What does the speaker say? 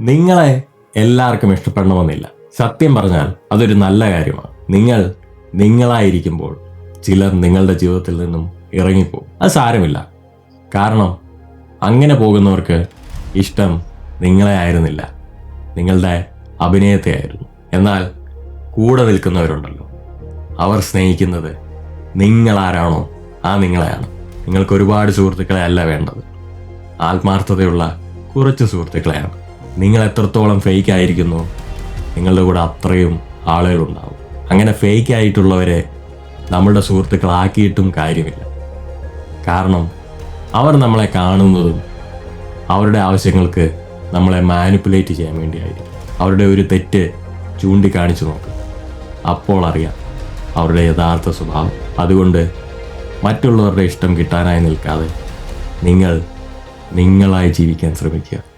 നിങ്ങളെ എല്ലാവർക്കും ഇഷ്ടപ്പെടണമെന്നില്ല. സത്യം പറഞ്ഞാൽ അതൊരു നല്ല കാര്യമാണ്. നിങ്ങൾ നിങ്ങളായിരിക്കുമ്പോൾ ചിലർ നിങ്ങളുടെ ജീവിതത്തിൽ നിന്നും ഇറങ്ങിപ്പോകും. അത് സാരമില്ല. കാരണം അങ്ങനെ പോകുന്നവർക്ക് ഇഷ്ടം നിങ്ങളെ ആയിരുന്നില്ല. നിങ്ങളുടെ അഭിനയത്തെ ആയിരുന്നു. എന്നാൽ കൂടെ നിൽക്കുന്നവരുണ്ടല്ലോ. അവർ സ്നേഹിക്കുന്നത് നിങ്ങളാരാണോ? ആ നിങ്ങളെയാണ്. നിങ്ങൾക്ക് ഒരുപാട് സുഹൃത്തുക്കളെ അല്ല വേണ്ടത്. ആത്മാർത്ഥതയുള്ള കുറച്ച് സുഹൃത്തുക്കളെയാണ്. നിങ്ങൾ എത്രത്തോളം ഫേക്ക് ആയിരിക്കുന്നു നിങ്ങളുടെ കൂടെ അത്രയും ആളുകളുണ്ടാവും. അങ്ങനെ ഫേക്ക് ആയിട്ടുള്ളവരെ നമ്മളുടെ സുഹൃത്തുക്കളാക്കിയിട്ടും കാര്യമില്ല. കാരണം അവർ നമ്മളെ കാണുന്നതും അവരുടെ ആവശ്യങ്ങൾക്ക് നമ്മളെ മാനിപ്പുലേറ്റ് ചെയ്യാൻ വേണ്ടിയായിരിക്കും. അവരുടെ ഒരു തെറ്റ് ചൂണ്ടിക്കാണിച്ചു നോക്കും. അപ്പോൾ അറിയാം അവരുടെ യഥാർത്ഥ സ്വഭാവം. അതുകൊണ്ട് മറ്റുള്ളവരുടെ ഇഷ്ടം കിട്ടാനായി നിൽക്കാതെ നിങ്ങൾ നിങ്ങളായി ജീവിക്കാൻ ശ്രമിക്കുക.